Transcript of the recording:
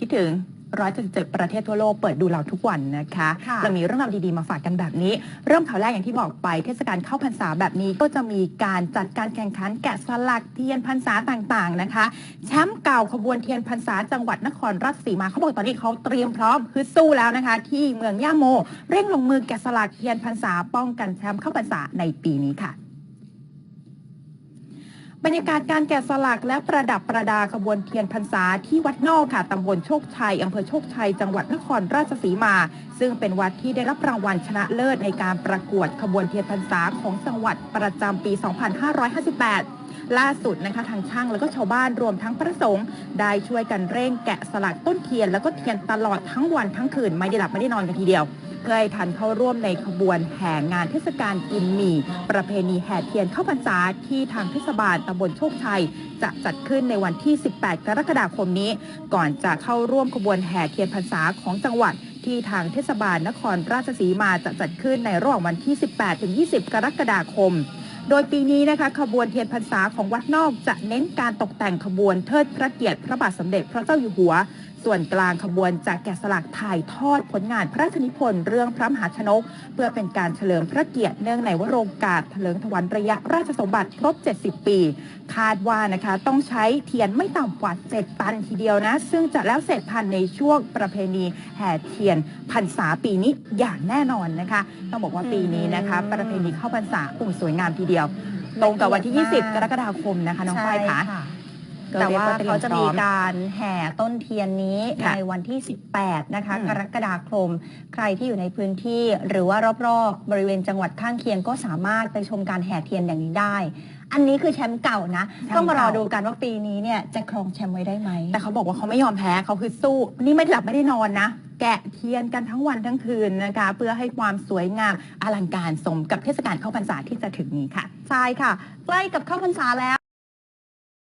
คิดถึง177ประเทศทั่วโลกเปิดดูเราทุกวันนะคะค่ะเรามีเรื่องราวดีๆมาฝากกันแบบนี้ เริ่มข่าวแรกอย่างที่บอกไป เทศกาลเข้าพรรษาแบบนี้ก็จะมีการจัดการแข่งขันแกะสลักเทียนพรรษาต่างๆนะคะ แชมป์เก่าขบวนเทียนพรรษาจังหวัดนครราชสีมาเขาบอกตอนนี้เขาเตรียมพร้อมคือสู้แล้วนะคะ ที่เมืองย่าโม เร่งลงมือแกะสลักเทียนพรรษาป้องกันแชมป์เข้าพรรษาในปีนี้ค่ะ บรรยากาศการแกะสลักและประดับประดาขบวนเทียนพรรษาที่วัดนอกค่ะตำบลโชคชัยอำเภอโชคชัย จังหวัดนครราชสีมา ซึ่งเป็นวัดที่ได้รับรางวัลชนะเลิศในการประกวดขบวนเทียนพรรษาของจังหวัดประจำปี 2558ล่าสุดนะคะทางช่างแล้วก็ชาวบ้านรวมทั้งพระสงฆ์ได้ช่วยกันเร่งแกะสลักต้นเทียน แล้วก็เทียนตลอดทั้งวันทั้งคืนไม่ได้หลับไม่ได้นอนกันทีเดียว พื่อให้ทันเข้าร่วมในขบวนแห่งานเทศกาลกินหมี่ ประเพณีแห่เทียนเข้าพรรษาที่ทางเทศบาลตำบลโชคชัย จะจัดขึ้นในวันที่ 18 กรกฎาคมนี้ ก่อนจะเข้าร่วมขบวนแห่เทียนพรรษาของจังหวัดที่ทางเทศบาลนครราชสีมาจะจัดขึ้นในระหว่างวันที่ 18 ถึง 20 กรกฎาคม โดยปีนี้นะคะ ขบวนเทียนพรรษาของวัดนอกจะเน้นการตกแต่งขบวนเทิดพระเกียรติพระบาทสมเด็จพระเจ้าอยู่หัว ส่วนกลางขบวนจะแกะสลักถ่ายทอดผลงานพระราชนิพนธ์เรื่องพระมหาชนก เพื่อเป็นการเฉลิมพระเกียรติเนื่องในวโรกาสเถลิงถวันระยะราชสมบัติครบ 70 ปี คาดว่านะคะต้องใช้เทียนไม่ต่ำกว่า7ตันทีเดียวนะ ซึ่งจะแล้วเสร็จทันในช่วงประเพณีแห่เทียนพรรษาปีนี้อย่างแน่นอนนะคะ ต้องบอกว่าปีนี้นะคะ ประเพณีเข้าพรรษาอุ่สวยงามทีเดียวตรงกับวันที่ 20 กรกฎาคมนะคะน้องฝ้ายคะใช่ค่ะ แต่รียกว่าตรียเขาจะพร้มีอการแห่ต้นเทียนนี้ค่ะในวันที่ 18 นะคะอืมกรกฎาคม ใครที่อยู่ในพื้นที่หรือว่ารอบๆ บริเวณจังหวัดข้างเคียงก็สามารถไปชมการแห่เทียนอย่างนี้ได้ อันนี้คือแชมป์เก่านะแชมป์ต้องมารอเก่าดูกันว่าปีนี้เนี่ยจะครองแชมป์ไว้ได้ไหม แต่เขาบอกว่าเขาไม่ยอมแพ้เขาคือสู้ นี่ไม่ได้หลับไม่ได้นอนนะแกะเทียนกันทั้งวันทั้งคืนนะคะ เพื่อให้ความสวยงามอลังการสมกับเทศกาลเข้าพรรษาที่จะถึงนี้ค่ะ ใช่ค่ะ ใกล้กับเข้าพรรษาแล้ว